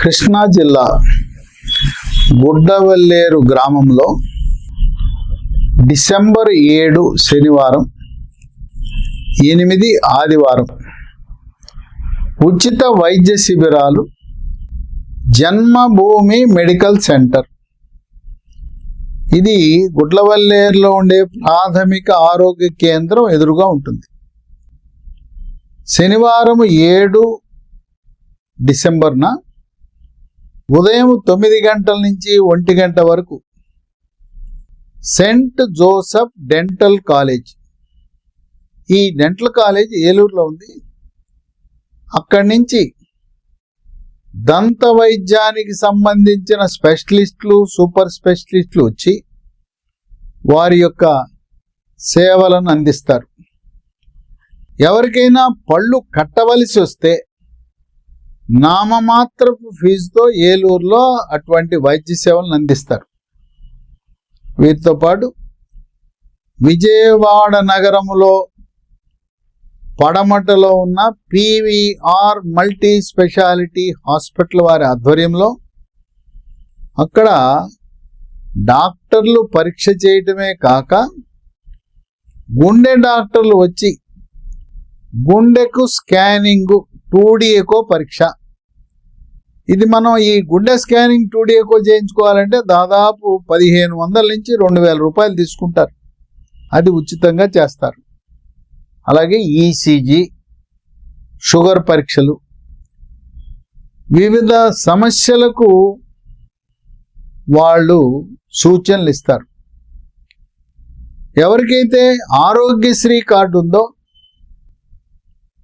కృష్ణా జిల్లా గుడ్డవల్లేరు గ్రామంలో డిసెంబర్ ఏడు శనివారం ఎనిమిది ఆదివారం ఉచిత వైద్య శిబిరాలు జన్మభూమి మెడికల్ సెంటర్. ఇది గుడ్లవల్లేరులో ఉండే ప్రాథమిక ఆరోగ్య కేంద్రం ఎదురుగా ఉంటుంది. శనివారం ఏడు డిసెంబర్న ఉదయం తొమ్మిది గంటల నుంచి ఒంటి గంట వరకు. Saint Joseph dental college. ఈ డెంటల్ కాలేజ్ ఏలూరులో ఉంది. అక్కడి నుంచి దంత వైద్యానికి సంబంధించిన స్పెషలిస్టులు సూపర్ స్పెషలిస్టులు వచ్చి వారి యొక్క సేవలను అందిస్తారు. ఎవరికైనా పళ్ళు కట్టవలసి వస్తే నామమాత్రపు ఫీజుతో ఏలూరులో అటువంటి వైద్య సేవలను అందిస్తారు. వీటితో పాటు విజయవాడ నగరంలో పడమటలో ఉన్న పివిఆర్ మల్టీ స్పెషాలిటీ హాస్పిటల్ వారి ఆధ్వర్యంలో అక్కడ డాక్టర్లు పరీక్ష చేయటమే కాక గుండె డాక్టర్లు వచ్చి గుండెకు స్కానింగు టూడీ ఎకో పరీక్ష ఇది మనం ఈ గుండె స్కానింగ్ టూడీఏకో చేయించుకోవాలంటే దాదాపు పదిహేను వందల నుంచి రెండు వేల రూపాయలు తీసుకుంటారు. అది ఉచితంగా చేస్తారు. అలాగే ఈసీజీ షుగర్ పరీక్షలు వివిధ సమస్యలకు వాళ్ళు సూచనలు ఇస్తారు. ఎవరికైతే ఆరోగ్యశ్రీ కార్డు ఉందో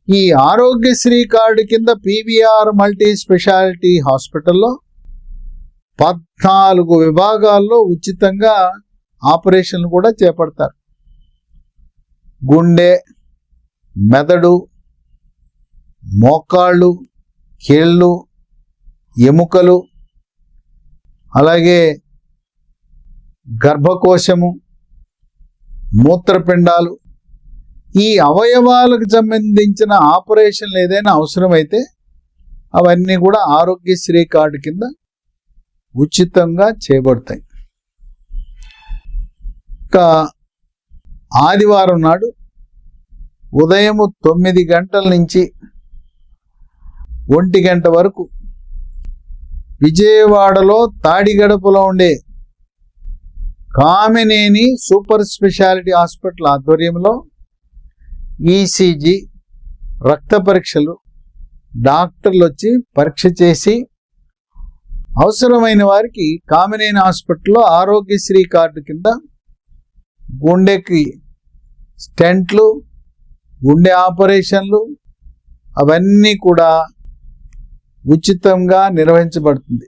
ఈ ఆరోగ్యశ్రీ కార్డు కింద పీవీఆర్ మల్టీ స్పెషాలిటీ హాస్పిటల్లో పద్నాలుగు విభాగాల్లో ఉచితంగా ఆపరేషన్లు కూడా చేపడతారు. గుండె మెదడు మోకాళ్ళు కీళ్ళు ఎముకలు అలాగే గర్భకోశము మూత్రపిండాలు ఈ అవయవాలకు సంబంధించిన ఆపరేషన్లు ఏదైనా అవసరమైతే అవన్నీ కూడా ఆరోగ్యశ్రీ కార్డు కింద ఉచితంగా చేయబడతాయి. ఇంకా ఆదివారం నాడు ఉదయం తొమ్మిది గంటల నుంచి ఒంటి గంట వరకు విజయవాడలో తాడిగడపలో ఉండే కామినేని సూపర్ స్పెషాలిటీ హాస్పిటల్ ఆధ్వర్యంలో ఈసీజీ రక్త పరీక్షలు డాక్టర్లు వచ్చి పరీక్ష చేసి అవసరమైన వారికి కామినేని హాస్పిటల్లో ఆరోగ్యశ్రీ కార్డు కింద గుండెకి స్టెంట్లు గుండె ఆపరేషన్లు అవన్నీ కూడా ఉచితంగా నిర్వహించబడుతుంది.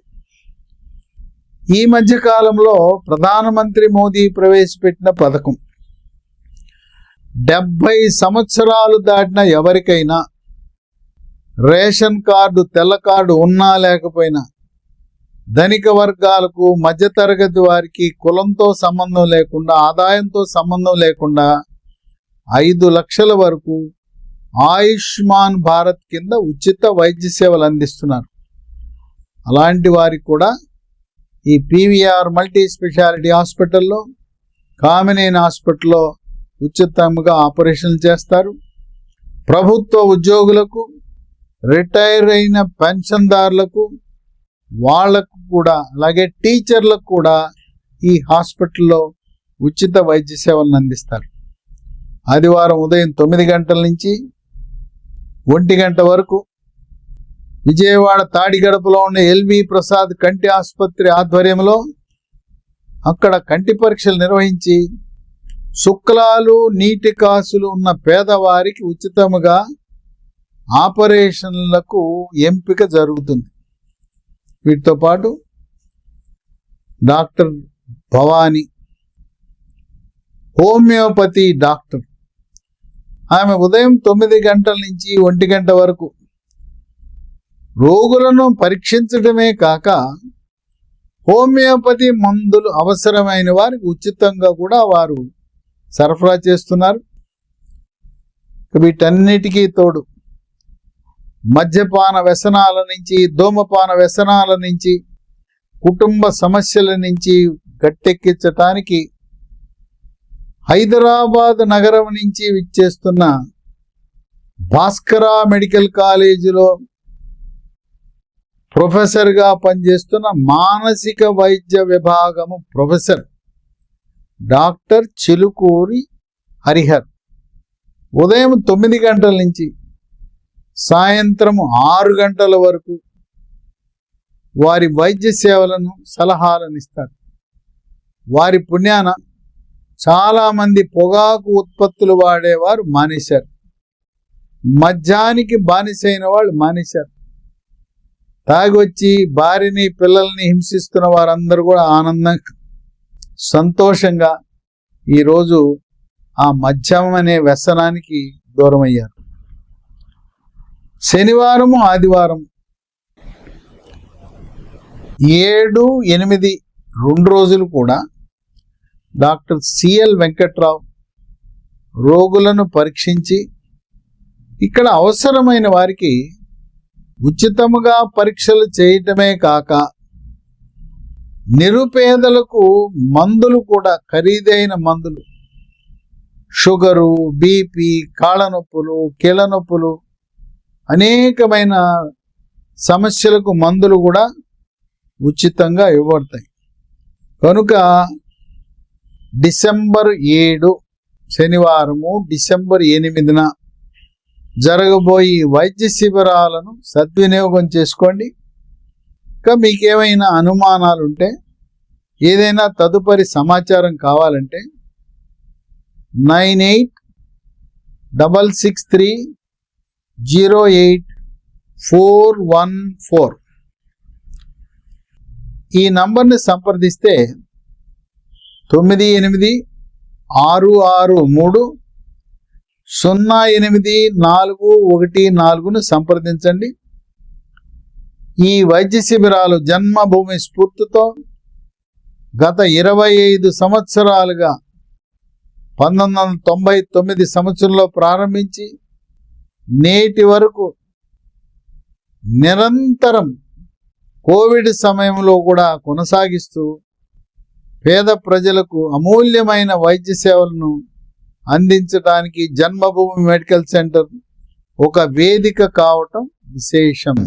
ఈ మధ్య కాలంలో ప్రధానమంత్రి మోదీ ప్రవేశపెట్టిన పథకం డెబ్బై సంవత్సరాలు దాటిన ఎవరికైనా రేషన్ కార్డు తెల్ల కార్డు ఉన్నా లేకపోయినా ధనిక వర్గాలకు మధ్యతరగతి వారికి కులంతో సంబంధం లేకుండా ఆదాయంతో సంబంధం లేకుండా ఐదు లక్షల వరకు ఆయుష్మాన్ భారత్ కింద ఉచిత వైద్య సేవలు అందిస్తున్నారు. అలాంటి వారికి కూడా ఈ పీవీఆర్ మల్టీ స్పెషాలిటీ హాస్పిటల్లో కామినేని హాస్పిటల్లో ఉచితంగా ఆపరేషన్లు చేస్తారు. ప్రభుత్వ ఉద్యోగులకు రిటైర్ అయిన పెన్షన్దారులకు వాళ్ళకు కూడా అలాగే టీచర్లకు కూడా ఈ హాస్పిటల్లో ఉచిత వైద్య సేవలను అందిస్తారు. ఆదివారం ఉదయం తొమ్మిది గంటల నుంచి ఒంటి గంట వరకు విజయవాడ తాడిగడపలో ఉన్న ఎల్వి ప్రసాద్ కంటి ఆసుపత్రి ఆధ్వర్యంలో అక్కడ కంటి పరీక్షలు నిర్వహించి శుక్లాలు నీటి కాసులు ఉన్న పేదవారికి ఉచితముగా ఆపరేషన్లకు ఎంపిక జరుగుతుంది. వీటితో పాటు డాక్టర్ భవానీ హోమియోపతి డాక్టర్. ఆమె ఉదయం తొమ్మిది గంటల నుంచి ఒంటి గంట వరకు రోగులను పరీక్షించడమే కాక హోమియోపతి మందులు అవసరమైన వారికి ఉచితంగా కూడా వారు సరఫరా చేస్తున్నారు. వీటన్నిటికీ తోడు మద్యపాన వ్యసనాల నుంచి ధూమపాన వ్యసనాల నుంచి కుటుంబ సమస్యల నుంచి గట్టెక్కించటానికి హైదరాబాద్ నగరం నుంచి విచ్చేస్తున్న భాస్కర మెడికల్ కాలేజీలో ప్రొఫెసర్గా పనిచేస్తున్న మానసిక వైద్య విభాగము ప్రొఫెసర్ డాక్టర్ చిలుకూరి హరిహర్. ఉదయం తొమ్మిది గంటల నుంచి సాయంత్రం ఆరు గంటల వరకు వారి వైద్య సేవలను సలహాలను ఇస్తారు వారి పుణ్యాన చాలామంది పొగాకు ఉత్పత్తులు వాడేవారు మానేశారు. మద్యానికి బానిసైన వాళ్ళు మానేశారు. తాగొచ్చి భార్యని పిల్లల్ని హింసిస్తున్న వారందరూ కూడా ఆనందం సంతోషంగా ఈరోజు ఆ మద్యం అనే వ్యసనానికి దూరమయ్యారు. శనివారము ఆదివారం ఏడు ఎనిమిది రెండు రోజులు కూడా డాక్టర్ సిఎల్ వెంకట్రావు రోగులను పరీక్షించి ఇక్కడ అవసరమైన వారికి ఉచితముగా పరీక్షలు చేయటమే కాక నిరుపేదలకు మందులు కూడా ఖరీదైన మందులు. షుగరు బీపీ కాళ్ళ నొప్పులు కీళ్ళ నొప్పులు అనేకమైన సమస్యలకు మందులు కూడా ఉచితంగా ఇవ్వబడతాయి. కనుక డిసెంబర్ ఏడు శనివారము డిసెంబర్ ఎనిమిదిన జరగబోయే వైద్య శిబిరాలను సద్వినియోగం చేసుకోండి. ఇంకా మీకేమైనా అనుమానాలు ఉంటే ఏదైనా తదుపరి సమాచారం కావాలంటే nine eight double six three zero eight four one four. ఈ నంబర్ని సంప్రదిస్తే తొమ్మిది ఎనిమిది ఆరు ఆరు మూడు సున్నా ఎనిమిది నాలుగు ఒకటి నాలుగును సంప్రదించండి. ఈ వైద్య శిబిరాలు జన్మభూమి స్ఫూర్తితో గత ఇరవై ఐదు సంవత్సరాలుగా పంతొమ్మిది వందల తొంభై తొమ్మిది సంవత్సరంలో ప్రారంభించి నేటి వరకు నిరంతరం కోవిడ్ సమయంలో కూడా కొనసాగిస్తూ పేద ప్రజలకు అమూల్యమైన వైద్య సేవలను అందించడానికి జన్మభూమి మెడికల్ సెంటర్ ఒక వేదిక కావటం విశేషం.